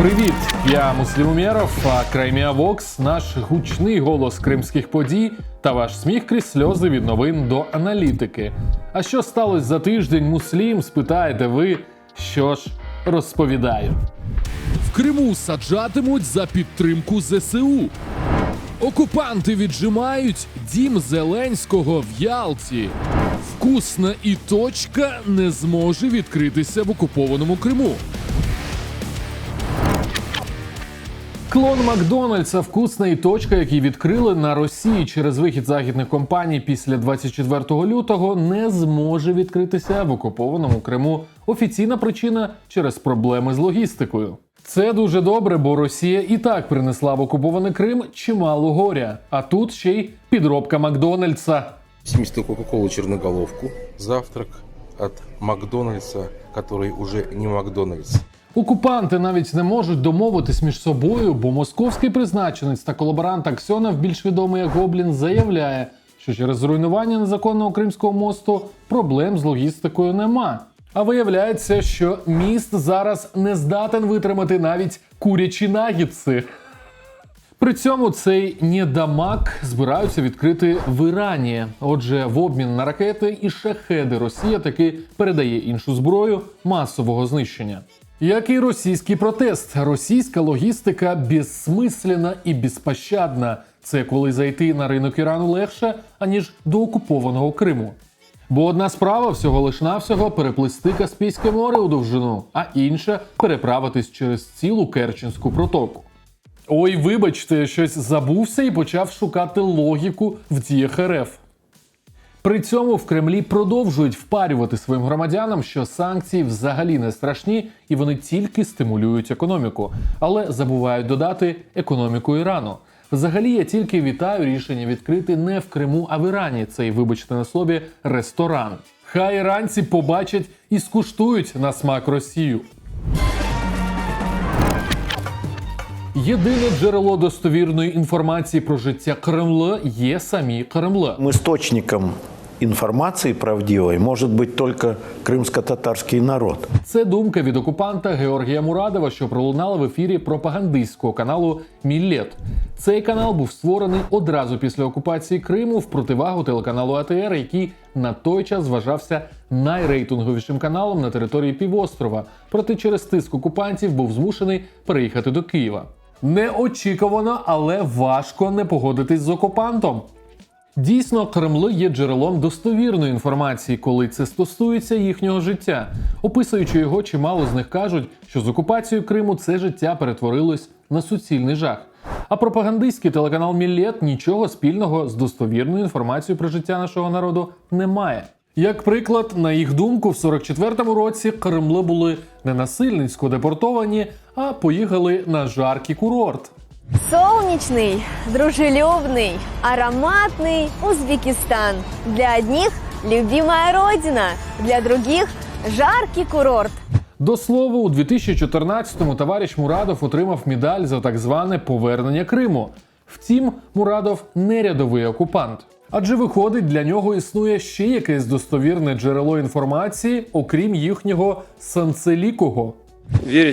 Привіт, я Муслім Умєров, а Краймія Вокс наш гучний голос кримських подій та ваш сміх крізь сльози від новин до аналітики. А що сталося за тиждень, Муслім? Спитаєте ви, що ж розповідаю. В Криму саджатимуть за підтримку ЗСУ. Окупанти віджимають дім Зеленського в Ялті. Вкусна і точка не зможе відкритися в окупованому Криму. Клон Макдональдса вкусна і точка, які відкрили на Росії через вихід західних компаній після 24 лютого, не зможе відкритися в окупованому Криму. Офіційна причина через проблеми з логістикою. Це дуже добре, бо Росія і так принесла в окупований Крим чимало горя. А тут ще й підробка Макдональдса. 70 Кока-Колу черноголовку. Завтрак от Макдональдса, который уже не Макдональдс. Окупанти навіть не можуть домовитись між собою, бо московський призначенець та колаборант Аксьонов, більш відомий як Гоблін, заявляє, що через зруйнування незаконного Кримського мосту проблем з логістикою нема. А виявляється, що міст зараз не здатен витримати навіть курячі нагідси. При цьому цей недамак збираються відкрити в Ірані. Отже, в обмін на ракети і шахеди Росія таки передає іншу зброю масового знищення. Як і російський протест, російська логістика безсмислена і безпощадна. Це коли зайти на ринок Ірану легше, аніж до окупованого Криму. Бо одна справа всього лиш навсього переплисти Каспійське море у довжину, а інша переправитись через цілу Керченську протоку. Ой, вибачте, щось забувся і почав шукати логіку в діях РФ. При цьому в Кремлі продовжують впарювати своїм громадянам, що санкції взагалі не страшні і вони тільки стимулюють економіку, але забувають додати економіку Ірану. Взагалі, я тільки вітаю рішення відкрити не в Криму, а в Ірані цей, вибачте на слові, ресторан. Хай іранці побачать і скуштують на смак Росію. Єдине джерело достовірної інформації про життя Кремля є самі Кремля. Источником информации правдивой может быть только крымско-татарский народ. Це думка від окупанта Георгія Мурадова, що пролунала в ефірі пропагандистського каналу Міллет. Цей канал був створений одразу після окупації Криму в противагу телеканалу АТР, який на той час вважався найрейтинговішим каналом на території півострова. Проте через тиск окупантів був змушений переїхати до Києва. Неочікувано, але важко не погодитись з окупантом. Дійсно, Кремль є джерелом достовірної інформації, коли це стосується їхнього життя. Описуючи його, чимало з них кажуть, що з окупацією Криму це життя перетворилось на суцільний жах. А пропагандистський телеканал Міллет нічого спільного з достовірною інформацією про життя нашого народу не має. Як приклад, на їх думку, в 44-му році Кремли були не насильницько депортовані, а поїхали на жаркий курорт. Солнечный, дружелюбный, ароматный Узбекистан. Для одних любимая родина, для других жаркий курорт. До слова, у 2014-му товариш Мурадов отримав медаль за так зване повернення Криму. Втім, Мурадов не рядовий окупант. Адже виходить, для нього існує ще якесь достовірне джерело інформації, окрім їхнього санцелікого.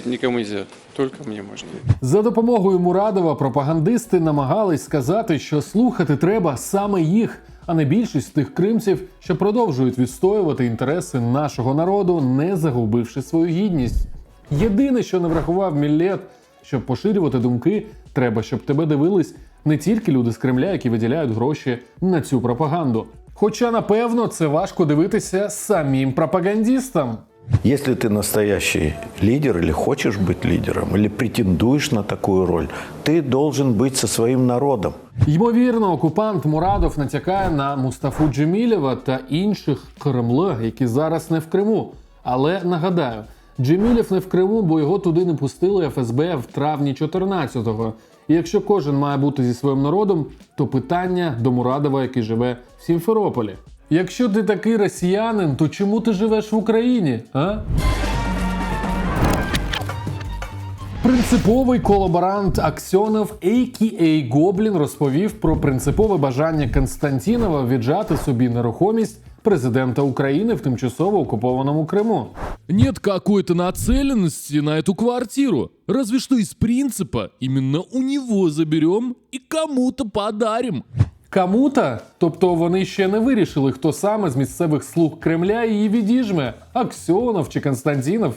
Никому нельзя, только мне можно верить. За допомогою Мурадова пропагандисти намагались сказати, що слухати треба саме їх, а не більшість тих кримців, що продовжують відстоювати інтереси нашого народу, не загубивши свою гідність. Єдине, що не врахував Міллет, щоб поширювати думки, треба, щоб тебе дивились не тільки люди з Кремля, які виділяють гроші на цю пропаганду. Хоча, напевно, це важко дивитися самим пропагандістам. Если ты настоящий лидер или хочешь быть лидером, или претендуешь на такую роль, ты должен быть со своим народом. Ймовірно, окупант Мурадов натякає на Мустафу Джемілєва та інших Кремля, які зараз не в Криму. Але нагадаю, Джемілєв не в Криму, бо його туди не пустили ФСБ в травні 14-го. І якщо кожен має бути зі своїм народом, то питання до Мурадова, який живе в Сімферополі. Якщо ти такий росіянин, то чому ти живеш в Україні? А? Принциповий колаборант Аксьонов, a.k.a. Гоблін, розповів про принципове бажання Константінова віджати собі нерухомість президента України в тимчасово окупованому Криму. Нет какой-то нацеленности на эту квартиру. Разве что из принципа именно у него заберем и кому-то подарим. Кому-то, тобто вони ще не вирішили, хто саме з місцевих слуг Кремля її відіжме Аксьонов чи Константінов.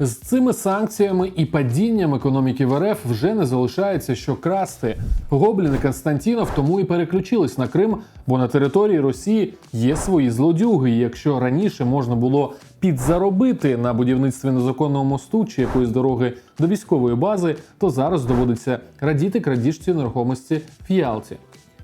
З цими санкціями і падінням економіки в РФ вже не залишається що красти. Гоблін і Константінов тому і переключились на Крим, бо на території Росії є свої злодюги. І якщо раніше можна було підзаробити на будівництві незаконного мосту чи якоїсь дороги до військової бази, то зараз доводиться радіти крадіжці нерухомості в Ялті.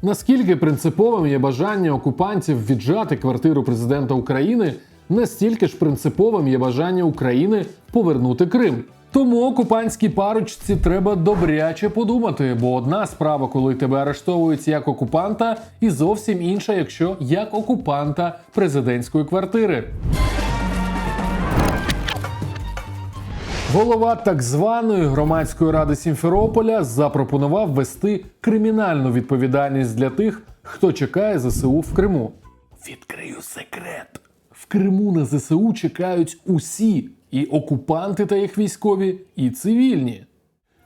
Наскільки принциповим є бажання окупантів віджати квартиру президента України, настільки ж принциповим є бажання України повернути Крим. Тому окупантській парочці треба добряче подумати, бо одна справа, коли тебе арештовують як окупанта, і зовсім інша, якщо як окупанта президентської квартири. Голова так званої громадської ради Сімферополя запропонував ввести кримінальну відповідальність для тих, хто чекає ЗСУ в Криму. Відкрию секрет. Криму на ЗСУ чекають усі і окупанти та їх військові, і цивільні.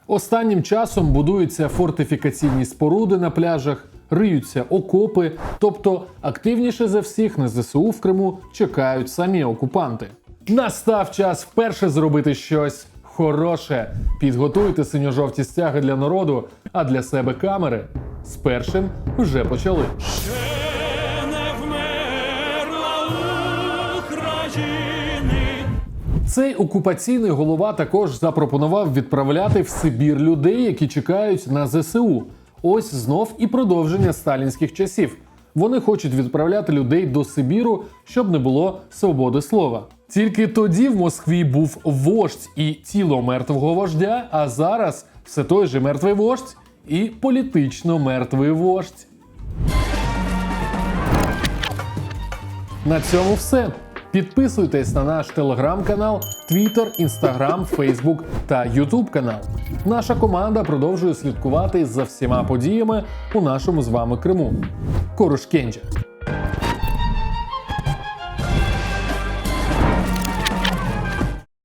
Останнім часом будуються фортифікаційні споруди на пляжах, риються окопи, тобто активніше за всіх на ЗСУ в Криму чекають самі окупанти. Настав час вперше зробити щось хороше. Підготуйте синьо-жовті стяги для народу, а для себе камери. З першим вже почали. Цей окупаційний голова також запропонував відправляти в Сибір людей, які чекають на ЗСУ. Ось знов і продовження сталінських часів. Вони хочуть відправляти людей до Сибіру, щоб не було свободи слова. Тільки тоді в Москві був вождь і тіло мертвого вождя, а зараз все той же мертвий вождь і політично мертвий вождь. На цьому все. Підписуйтесь на наш телеграм-канал, твіттер, інстаграм, фейсбук та ютуб канал. Наша команда продовжує слідкувати за всіма подіями у нашому з вами Криму. Коруш Кенджа.